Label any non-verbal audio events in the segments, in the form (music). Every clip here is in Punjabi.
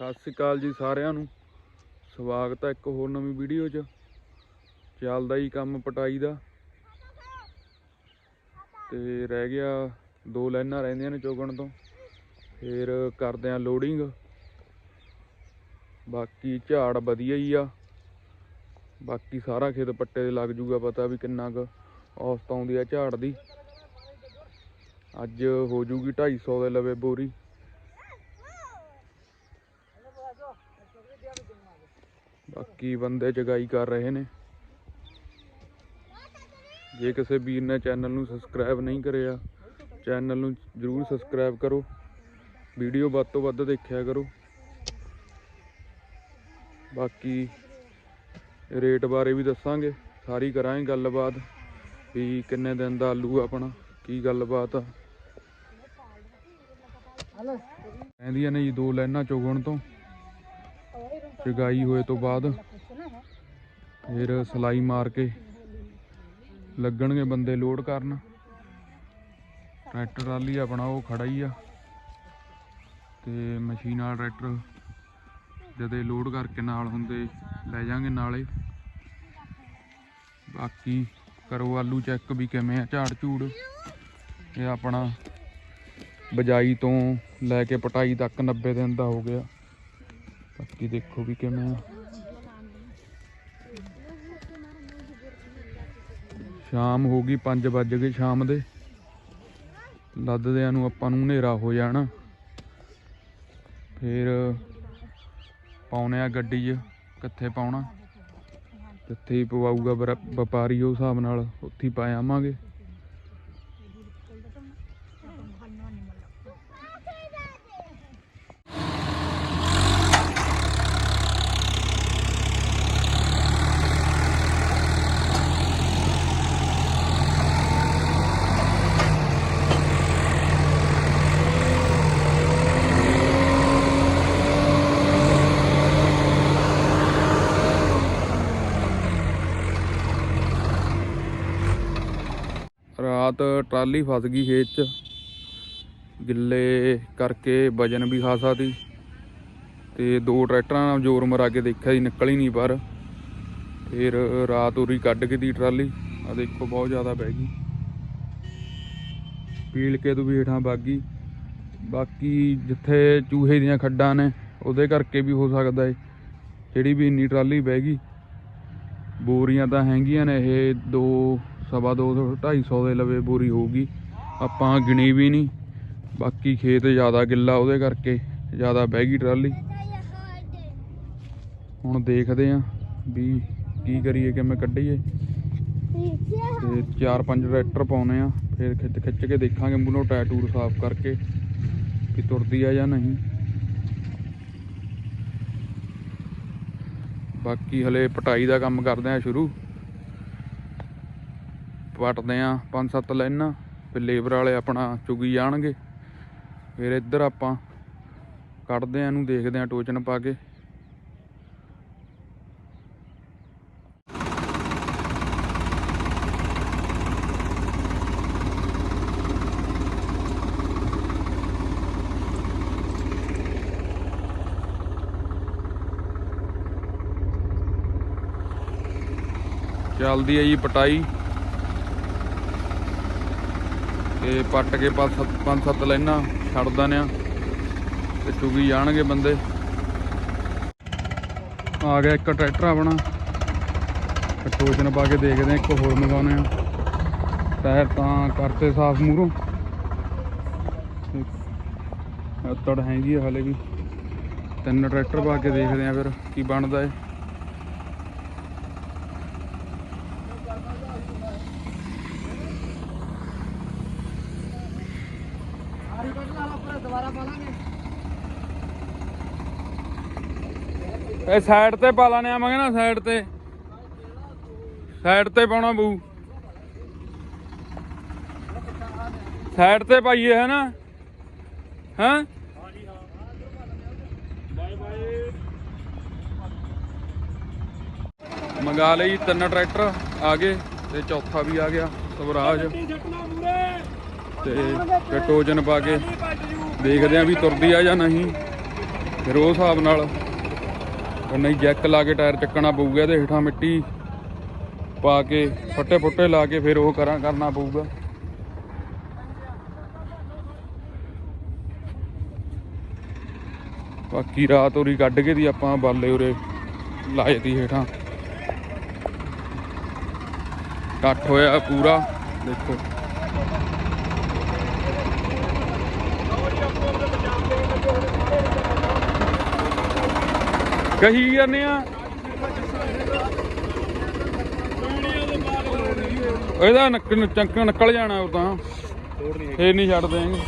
ਸਤਿ ਸ੍ਰੀ ਅਕਾਲ ਜੀ ਸਾਰਿਆਂ ਨੂੰ। ਸਵਾਗਤ ਹੈ ਇੱਕ ਹੋਰ ਨਵੀਂ ਵੀਡੀਓ 'ਚ। ਚੱਲਦਾ ਹੀ ਕੰਮ ਪਟਾਈ ਦਾ। ਤੇ ਰਹਿ ਗਿਆ ਦੋ ਲਾਈਨਾਂ ਰਹਿੰਦੀਆਂ ਨੇ ਚੋਗਣ ਤੋਂ। ਫਿਰ ਕਰਦੇ ਆ ਲੋਡਿੰਗ ਬਾਕੀ ਝਾੜ ਵਧੀਆ ਹੀ ਆ। ਬਾਕੀ ਸਾਰਾ ਖੇਤ ਪੱਟੇ 'ਤੇ ਲੱਗ ਜੂਗਾ ਪਤਾ ਵੀ ਕਿੰਨਾ ਕੁ ਔਸਤ ਆਉਂਦੀ ਆ ਝਾੜ ਦੀ। ਅੱਜ ਹੋ ਜੂਗੀ 250 ਦੇ ਲਵੇ ਬੋਰੀ। ਬਾਕੀ ਬੰਦੇ ਜਗਾਈ ਕਰ ਰਹੇ ਨੇ। ਜੇ ਕਿਸੇ ਵੀਰ ਨੇ ਚੈਨਲ ਨੂੰ ਸਬਸਕ੍ਰਾਈਬ ਨਹੀਂ ਕਰਿਆ, ਚੈਨਲ ਨੂੰ ਜਰੂਰ ਸਬਸਕ੍ਰਾਈਬ ਕਰੋ। ਵੀਡੀਓ ਵੱਧ ਤੋਂ ਵੱਧ ਦੇਖਿਆ ਕਰੋ। ਬਾਕੀ ਰੇਟ ਬਾਰੇ ਵੀ ਦੱਸਾਂਗੇ, ਸਾਰੀ ਕਰਾਂਗੇ ਗੱਲਬਾਤ ਵੀ ਕਿੰਨੇ ਦਿਨ ਦਾ ਆਲੂ ਆਪਣਾ, ਕੀ ਗੱਲਬਾਤ ਆ। ਕਹਿੰਦੀਆਂ ਨੇ ਜੀ ਦੋ ਲਾਈਨਾਂ ਚੁਗਣ ਤੋਂ। ਚਗਾਈ ਹੋਏ ਤੋਂ ਬਾਅਦ ਫਿਰ ਸਲਾਈ ਮਾਰ ਕੇ ਲੱਗਣਗੇ ਬੰਦੇ ਲੋਡ ਕਰਨ। ਟਰੈਕਟਰ ਵਾਲੀ ਆਪਣਾ ਉਹ ਖੜਾ ਹੀ ਆ। ਤੇ ਮਸ਼ੀਨ ਵਾਲਾ ਟਰੈਕਟਰ ਜਦੇ ਲੋਡ ਕਰਕੇ ਨਾਲ ਹੁੰਦੇ ਲੈ ਜਾਾਂਗੇ ਨਾਲੇ। ਬਾਕੀ ਕਰੋ ਆਲੂ ਚੈੱਕ ਵੀ ਕਿਵੇਂ ਆ, ਝਾੜ ਝੂੜ। ਇਹ ਆਪਣਾ ਬਜਾਈ ਤੋਂ ਲੈ ਕੇ ਪਟਾਈ ਤੱਕ 90 ਦਿਨ ਦਾ ਹੋ ਗਿਆ। ਬਾਕੀ ਦੇਖੋ ਵੀ ਕਿਵੇਂ ਸ਼ਾਮ ਹੋ ਗਈ 5 ਵੱਜ ਗਏ ਸ਼ਾਮ ਦੇ। ਲੱਦਦਿਆਂ ਨੂੰ ਆਪਾਂ ਨੂੰ ਹਨੇਰਾ ਹੋ ਜਾਣਾ। ਫਿਰ ਪਾਉਣੇ ਆ ਗੱਡੀ 'ਚ ਕਿੱਥੇ ਪਾਉਣਾ। ਕਿੱਥੇ ਹੀ ਪਵਾਊਗਾ ਵਰ- ਵਪਾਰੀ ਉਹ ਹਿਸਾਬ ਨਾਲ ਉੱਥੇ ਹੀ ਪਾ ਆਵਾਂਗੇ। ਰਾਤ ਟਰਾਲੀ ਫਸ ਗਈ ਖੇਤ 'ਚ। ਗਿੱਲੇ ਕਰਕੇ ਵਜਨ ਵੀ ਖਾਸਾ ਸੀ ਤੇ ਦੋ ਟਰੈਕਟਰਾਂ ਨਾਲ ਜ਼ੋਰ ਮਰਾ ਕੇ ਦੇਖਿਆ ਜੀ, ਨਿਕਲ ਹੀ ਨਹੀਂ ਪਰ। ਫਿਰ ਰਾਤ ਉਰੀ ਕੱਢ ਕੇ ਦੀ ਟਰਾਲੀ। ਆ ਦੇਖੋ, ਬਹੁਤ ਜ਼ਿਆਦਾ ਬਹਿ ਗਈ। ਪੀਲ ਕੇ ਤੋਂ ਵੀ ਹੇਠਾਂ ਵਗ ਗਈ। ਬਾਕੀ ਜਿੱਥੇ ਚੂਹੇ ਦੀਆਂ ਖੱਡਾਂ ਨੇ, ਉਹਦੇ ਕਰਕੇ ਵੀ ਹੋ ਸਕਦਾ ਏ। ਜਿਹੜੀ ਵੀ ਇੰਨੀ ਟਰਾਲੀ ਬਹਿ ਗਈ। ਬੋਰੀਆਂ ਤਾਂ ਹੈਗੀਆਂ ਨੇ, ਇਹ ਦੋ ਸਵਾ ਦੋ ਸੌ ਢਾਈ ਸੌ ਦੇ ਲਵੇ ਬੋਰੀ ਹੋਊਗੀ। ਆਪਾਂ ਗਿਣੀ ਵੀ ਨਹੀਂ। ਬਾਕੀ ਖੇਤ ਜ਼ਿਆਦਾ ਗਿੱਲਾ ਉਹਦੇ ਕਰਕੇ, ਜ਼ਿਆਦਾ ਬਹਿ ਗਈ ਟਰਾਲੀ। ਹੁਣ ਦੇਖਦੇ ਆਂ ਵੀ ਕੀ ਕਰੀਏ, ਕਿਵੇਂ ਕੱਢੀਏ। ਤੇ ਚਾਰ ਪੰਜ ਟਰੈਕਟਰ ਪਾਉਨੇ ਆ, ਫਿਰ ਖਿੱਚ ਖਿੱਚ ਕੇ ਦੇਖਾਂਗੇ ਮੂੰਹੋਂ ਟਾਇਰ ਟੂਰ ਸਾਫ਼ ਕਰਕੇ ਕਿ ਤੁਰਦੀ ਆ ਜਾਂ ਨਹੀਂ। ਬਾਕੀ ਹਲੇ ਪਟਾਈ ਦਾ ਕੰਮ ਕਰਦੇ ਆ ਸ਼ੁਰੂ। ਪਟਦੇ ਆ, ਪੰਜ ਸੱਤ ਲਾਈਨਾਂ, ਫਿਰ ਲੇਬਰ ਵਾਲੇ ਆਪਣਾ ਚੁਗੀ ਜਾਣਗੇ। ਫਿਰ ਇੱਧਰ ਆਪਾਂ ਕੱਢਦੇ ਆ ਇਹਨੂੰ, ਦੇਖਦੇ ਆ ਟੋਚਨ ਪਾ ਕੇ। ਚੱਲਦੀ ਹੈ ਜੀ ਪਟਾਈ। ਤੇ ਪੱਟ ਕੇ ਪੰਜ ਸੱਤ ਪੰਜ ਸੱਤ ਲਾਈਨਾਂ ਛੱਡ ਦਿੰਦੇ ਆ ਤੇ ਚੁਗੀ ਜਾਣਗੇ ਬੰਦੇ। ਆ ਗਿਆ ਇੱਕ ਟਰੈਕਟਰ ਆਪਣਾ। ਟੋਚਨ ਪਾ ਕੇ ਦੇਖਦੇ ਆ ਇੱਕ ਹੋਰ ਮੰਗਾਉਨੇ ਆ ਟਾਇਰ ਤਾਂ ਕਰਤੇ ਸਾਫ਼ ਮੂਰੋਂ ਤੜ ਹੈਗੀ ਆ ਹਲੇ ਵੀ। ਤਿੰਨ ਟਰੈਕਟਰ ਪਾ ਕੇ ਦੇਖਦੇ ਆ ਫਿਰ ਕੀ ਬਣਦਾ ਏ ਇਹ ਸਾਈਡ ਤੇ ਪਾ ਲਾਣੇ ਆਵਾਂਗੇ ਨਾ ਸਾਈਡ ਤੇ। ਸਾਈਡ ਤੇ ਪਾਉਣਾ ਬੂ ਸਾਈਡ ਤੇ ਪਾਈਏ, ਹੈ ਨਾ? ਹਾਂ? ਮੰਗਾ ਲਈ ਤਿੰਨ ਟਰੈਕਟਰ ਆ ਗਏ, ਤੇ ਚੌਥਾ ਵੀ ਆ ਗਿਆ, ਸਵਰਾਜ। ਤੇ ਟੋਜਨ ਪਾ ਕੇ। ਦੇਖਦੇ ਆ ਵੀ ਤੁਰਦੀ ਆ ਜਾਂ ਨਹੀਂ। ਫਿਰ ਉਹ ਹਿਸਾਬ ਨਾਲ ਨਹੀਂ ਜੈਕ ਲਾ ਕੇ ਟਾਇਰ ਚੱਕਣਾ ਪਊਗਾ ਤੇ ਹੇਠਾਂ ਮਿੱਟੀ ਪਾ ਕੇ ਫੱਟੇ ਫੁੱਟੇ ਲਾ ਕੇ ਫਿਰ ਉਹ ਕਰਾਂ ਕਰਨਾ ਪਊਗਾ। ਬਾਕੀ ਰਾਤ ਉਰੀ ਕੱਢ ਕੇ ਦੀ ਆਪਾਂ ਬਾਲੇ ਉਰੇ ਲਾਏ ਤੀ ਹੇਠਾਂ। ਇਕੱਠ ਹੋਇਆ ਪੂਰਾ, ਦੇਖੋ। ਕਹੀ ਜਾਂਦੇ ਆ। ਇਹਦਾ ਨੱਕ ਚੰਕ ਨਿਕਲ ਜਾਣਾ ਉਹ ਤਾਂ। ਫੇਰ ਨਹੀਂ ਛੱਡ ਦੇਂਗੇ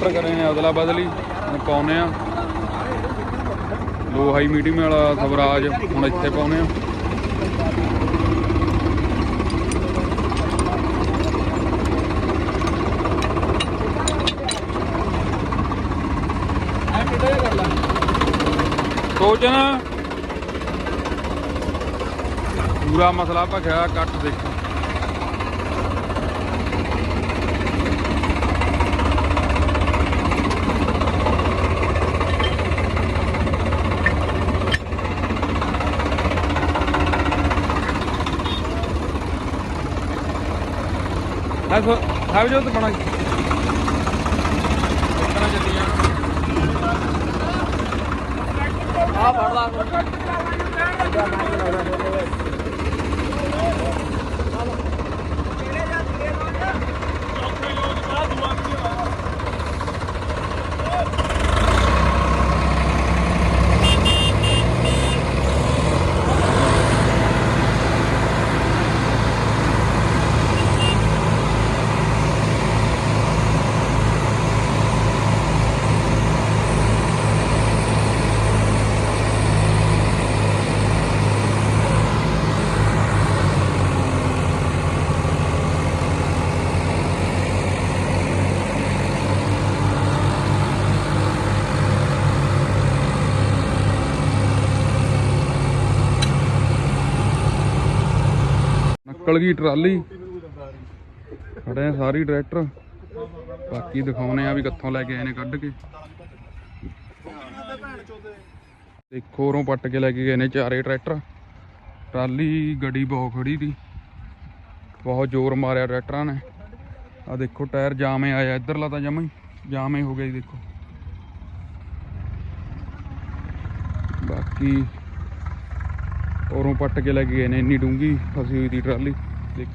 ਪਰ ਕਰੇ ਨੇ ਅਦਲਾ ਬਦਲੀ, ਹੁਣ ਪਾਉਨੇ ਆ। ਲੋ ਹਾਈ ਮੀਡੀਅਮ ਵਾਲਾ ਸਵਰਾਜ ਹੁਣ ਇੱਥੇ ਪਾਉਨੇ ਆ। ਸੋਚਣਾ। ਪੂਰਾ ਮਸਲਾ ਭਖਿਆ ਕੱਟ ਦੇਖੋ। ਹੈ ਸੋ ਜੋ ਬਣਾ। हाँ पढ़ रहा ਨਿਕਲ ਗਈ ਟਰਾਲੀ। ਖੜੇ ਆ ਸਾਰੀ ਟਰੈਕਟਰ। ਬਾਕੀ ਦਿਖਾਉਨੇ ਆ ਵੀ ਕਿੱਥੋਂ ਲੈ ਕੇ ਆਏ ਨੇ ਕੱਢ ਕੇ। ਦੇਖੋ ਉਰੋਂ ਪੱਟ ਕੇ ਲੈ ਕੇ ਗਏ ਨੇ ਚਾਰੇ ਟਰੈਕਟਰ। ਟਰਾਲੀ, ਗੱਡੀ ਬਹੁਤ ਖੜੀ ਦੀ ਬਹੁਤ ਜ਼ੋਰ ਮਾਰਿਆ ਟਰੈਕਟਰਾਂ ਨੇ। ਆ ਦੇਖੋ ਟਾਇਰ ਜਾਮੇ ਆਇਆ ਇੱਧਰਲਾ ਤਾਂ ਜਮਾ ਹੀ ਜਾਮੇ ਹੋ ਗਿਆ ਜੀ, ਦੇਖੋ। ਬਾਕੀ ਔਰੋਂ ਪੱਟ ਕੇ ਲੈ ਕੇ ਗਏ ਨੇ, ਇੰਨੀ ਡੂੰਗੀ ਫਸੀ ਹੋਈ ਦੀ ਟਰਾਲੀ। ਦੇਖ।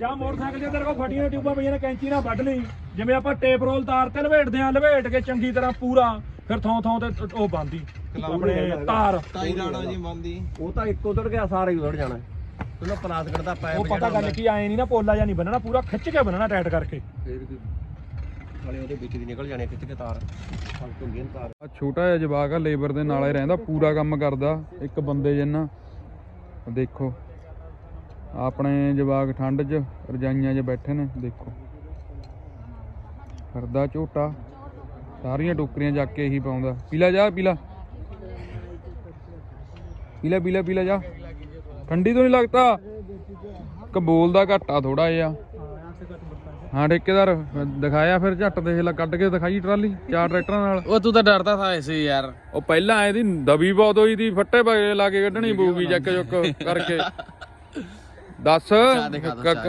ਜਾਂ ਮੋਟਰਸਾਈਕਲ ਜੇ ਤੇਰੇ ਕੋਲ ਫਟੀਆਂ ਟਿਊਬਾਂ ਪਈਆਂ ਨੇ, ਕੈਂਚੀ ਨਾਲ ਵੱਢ ਲਈ। ਜਿਵੇਂ ਆਪਾਂ ਟੇਪ ਰੋਲ ਤਾਰ ਤੇ ਲਵੇਟਦੇ ਆ ਲਵੇਟ ਕੇ ਚੰਗੀ ਤਰ੍ਹਾਂ ਪੂਰਾ, ਫਿਰ ਥੋਂ ਥੋਂ ਤੇ ਉਹ ਬੰਦੀ ਆਪਣੇ ਤਾਰ ਤਾਈ ਜਾਣਾ ਜੀ ਮੰਦੀ ਉਹ ਤਾਂ ਇੱਕ ਉਧੜ ਗਿਆ ਸਾਰਾ ਹੀ ਉਧੜ ਜਾਣਾ। ਉਹਨਾਂ ਪਲਾਸਟਿਕ ਦਾ ਪਾਇਪ ਉਹ ਪਤਾ ਗੱਲ ਕੀ ਆਏ ਨਹੀਂ ਨਾ ਪੋਲਾ ਜਾਂ ਨਹੀਂ ਬੰਨਣਾ ਪੂਰਾ ਖਿੱਚ ਕੇ ਬੰਨਣਾ ਟਾਈਟ ਕਰਕੇ। ਵਾਲੇ ਉਹਦੇ ਵਿੱਚ ਦੀ ਨਿਕਲ ਜਾਣੇ ਖਿੱਚ ਕੇ ਤਾਰ। ਫਲਕ ਹੁੰਦੀ ਹੈ ਨਾ ਤਾਰ। ਆ ਛੋਟਾ ਜਿਹਾ ਜਵਾਕ ਆ ਲੇਬਰ ਦੇ ਨਾਲੇ ਰਹਿੰਦਾ ਪੂਰਾ ਕੰਮ ਕਰਦਾ ਇੱਕ ਬੰਦੇ ਜਿੰਨਾ। ਦੇਖੋ ਆਪਣੇ ਜਵਾਕ ਠੰਡ 'ਚ ਰਜਾਈਆਂ 'ਚ ਬੈਠੇ ਨੇ ਦੇਖੋ। ਕਰਦਾ ਝੋਟਾ ਸਾਰੀਆਂ ਟੋਕਰੀਆਂ ਜਾ ਕੇ ਇਹੀ ਪਾਉਂਦਾ। ਪੀਲਾ ਜਾ ਪੀਲਾ। ਪੀਲਾ ਪੀਲਾ ਪੀਲਾ ਜਾ। ਠੰਡੀ ਤੋਂ ਨਹੀਂ ਲੱਗਦਾ। ਕ ਬੋਲਦਾ ਘੱਟਾ ਥੋੜਾ ਜਿਹਾ। ਹਾਂ ਠੇਕੇਦਾਰ ਦਿਖਾਇਆ ਫਿਰ ਝੱਟ ਦੇਖ ਲੈ ਕੱਢ ਕੇ ਦਿਖਾਈ ਟਰਾਲੀ ਚਾਰ ਟਰੈਕਟਰਾਂ ਨਾਲ। ਉਹ ਤੂੰ ਤਾਂ ਡਰਦਾ ਥਾ ਐਸੇ ਯਾਰ। ਉਹ ਪਹਿਲਾਂ ਆਏ ਦੀ ਦਬੀ ਬਹੁਤ ਹੋਈ ਦੀ ਫੱਟੇ ਪਗੇ ਲਾ ਕੇ ਕੱਢਣੀ ਪਊਗੀ ਚੱਕ ਚੁੱਕ ਕਰਕੇ। (laughs) ਦੱਸ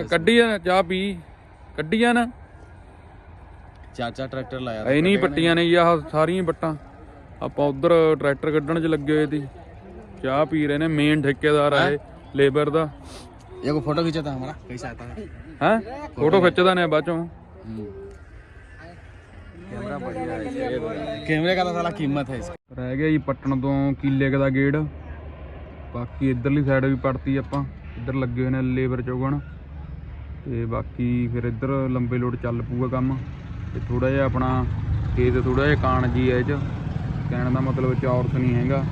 ਕੱਢੀ ਆ ਚਾਹ ਪੀ। ਕੱਢੀ ਆ ਨਾ। ਚਾਚਾ ਟਰੈਕਟਰ ਲਾਇਆ ਐ ਨਹੀਂ ਪੱਟੀਆਂ ਨੇ ਆਹ ਸਾਰੀਆਂ ਬੱਟਾਂ ਆਪਾਂ ਉਧਰ ਟਰੈਕਟਰ ਕੱਢਣ 'ਚ ਲੱਗੇ ਹੋਏ ਸੀ। ਚਾਹ ਪੀ ਰਹੇ ਨੇ ਮੇਨ ਠੇਕੇਦਾਰ ਆ ਇਹ ਲੇਬਰ ਦਾ एगो फोटो खींचा था हमारा कैसा आता है ਹੈ ਫੋਟੋ ਖਿੱਚਦਾ ਨੇ ਬਾਅਦ ਚੋਂ कैमरा बढ़िया है कैमरे का तो साला कीमत है इसका ਰਹਿ ਗਿਆ ਜੀ ਪੱਟਣ ਤੋਂ ਕੀਲੇ ਕੁ ਦਾ ਗੇੜ ਬਾਕੀ ਇਧਰਲੀ ਸਾਈਡ ਵੀ ਪੜਤੀ ਆਪਾਂ ਇੱਧਰ ਲੱਗੇ ਹੋਏ ਨੇ ਲੇਬਰ ਚੋਗਣ ਤੇ ਬਾਕੀ ਫਿਰ ਇੱਧਰ ਲੰਬੇ ਲੋਡ ਚੱਲ ਪੂਗਾ ਕੰਮ ਤੇ ਥੋੜਾ ਜਿਹਾ ਆਪਣਾ ਖੇਤ ਥੋੜਾ ਜਿਹਾ ਕਾਣ ਜੀ ਹੈ ਇਹ ਚ ਕਹਿਣ ਦਾ ਮਤਲਬ ਚੌਰਸ ਨਹੀਂ ਹੈਗਾ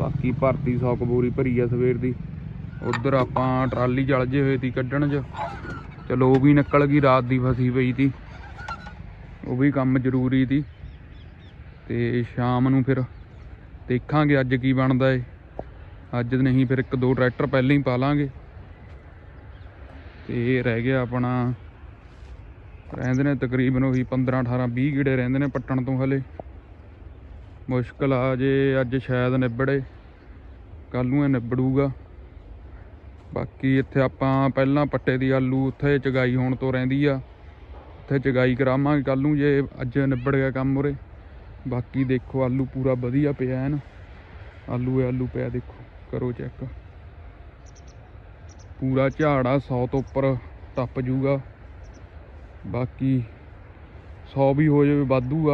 ਬਾਕੀ ਭਰਤੀ 100 ਕਬੂਰੀ ਭਰੀ ਆ ਸਵੇਰ ਦੀ। ਉਧਰ ਆਪਾਂ ਟਰਾਲੀ ਚਲ ਜੇ ਹੋਏ ਸੀ ਕੱਢਣ 'ਚ। ਚਲੋ ਵੀ ਨਿਕਲ ਗਈ, ਰਾਤ ਦੀ ਫਸੀ ਪਈ ਸੀ ਉਹ ਵੀ ਕੰਮ ਜ਼ਰੂਰੀ ਤੀ। ਤੇ ਸ਼ਾਮ ਨੂੰ ਫਿਰ ਦੇਖਾਂਗੇ ਅੱਜ ਕੀ ਬਣਦਾ ਏ। ਅੱਜ ਨਹੀਂ ਫਿਰ ਇੱਕ ਦੋ ਟਰੈਕਟਰ ਪਹਿਲਾਂ ਹੀ ਪਾ ਲਾਂਗੇ। ਤੇ ਇਹ ਰਹਿ ਗਿਆ ਆਪਣਾ, ਰਹਿੰਦੇ ਨੇ ਤਕਰੀਬਨ ਉਹੀ 15 18 20 ਗੇੜੇ ਰਹਿੰਦੇ ਨੇ ਪੱਟਣ ਤੋਂ ਹਲੇ। ਮੁਸ਼ਕਲ ਆ ਜੇ ਅੱਜ ਸ਼ਾਇਦ ਨਿਬੜੇ ਕੱਲ ਨੂੰ ਇਹ ਨਿਬੜੂਗਾ। ਬਾਕੀ ਇੱਥੇ ਆਪਾਂ ਪਹਿਲਾਂ ਪੱਟੇ ਦੀ ਆਲੂ ਉੱਥੇ ਚਗਾਈ ਹੋਣ ਤੋਂ ਰਹਿੰਦੀ ਆ। ਉੱਥੇ ਚਗਾਈ ਕਰਾਵਾਂਗੇ ਕੱਲ ਨੂੰ ਜੇ ਅੱਜ ਨਿਬੜ ਗਿਆ ਕੰਮ ਉਰੇ। ਬਾਕੀ ਦੇਖੋ ਆਲੂ ਪੂਰਾ ਵਧੀਆ ਪਿਆ ਐਨ। ਆਲੂ ਆਲੂ ਪਿਆ ਦੇਖੋ, ਕਰੋ ਚੈੱਕ। ਪੂਰਾ ਝਾੜ ਆ 100 ਤੋਂ ਉੱਪਰ ਟੱਪ ਜੂਗਾ। ਬਾਕੀ 100 ਵੀ ਹੋ ਜਾਵੇ, ਵਾਧੂ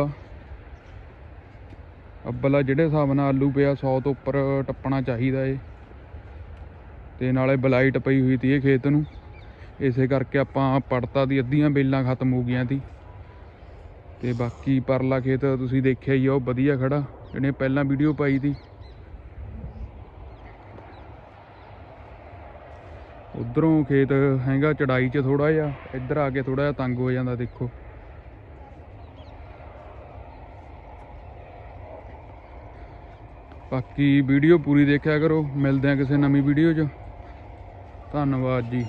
ਅੱਬਲਾ ਜਿਹੜੇ ਹਿਸਾਬ ਨਾਲ ਆਲੂ ਪਿਆ 100 ਤੋਂ ਉੱਪਰ ਟੱਪਣਾ ਚਾਹੀਦਾ ਏ। ਤੇ ਨਾਲੇ ਬਲਾਈਟ ਪਈ ਹੋਈ ਤੀ ਇਹ ਖੇਤ ਨੂੰ। ਇਸੇ ਕਰਕੇ ਆਪਾਂ ਪੜਤਾ ਦੀ ਅੱਧੀਆਂ ਬੇਲਾਂ ਖਤਮ ਹੋ ਗਈਆਂ ਤੀ। ਤੇ ਬਾਕੀ ਪਰਲਾ ਖੇਤ ਤੁਸੀਂ ਦੇਖਿਆ ਹੀ ਆ, ਉਹ ਵਧੀਆ ਖੜਾ। ਇਹਨੇ ਪਹਿਲਾਂ ਵੀਡੀਓ ਪਾਈ ਤੀ। ਉਧਰੋਂ ਖੇਤ ਹੈਗਾ ਚੜਾਈ 'ਚ ਥੋੜਾ ਜਿਹਾ, ਇੱਧਰ ਆ ਕੇ ਥੋੜਾ ਜਿਹਾ ਤੰਗ ਹੋ ਜਾਂਦਾ, ਦੇਖੋ। ਬਾਕੀ ਵੀਡੀਓ ਪੂਰੀ ਦੇਖਿਆ ਕਰੋ। ਮਿਲਦੇ ਆ ਕਿਸੇ ਨਵੀਂ ਵੀਡੀਓ 'ਚ। ਧੰਨਵਾਦ ਜੀ।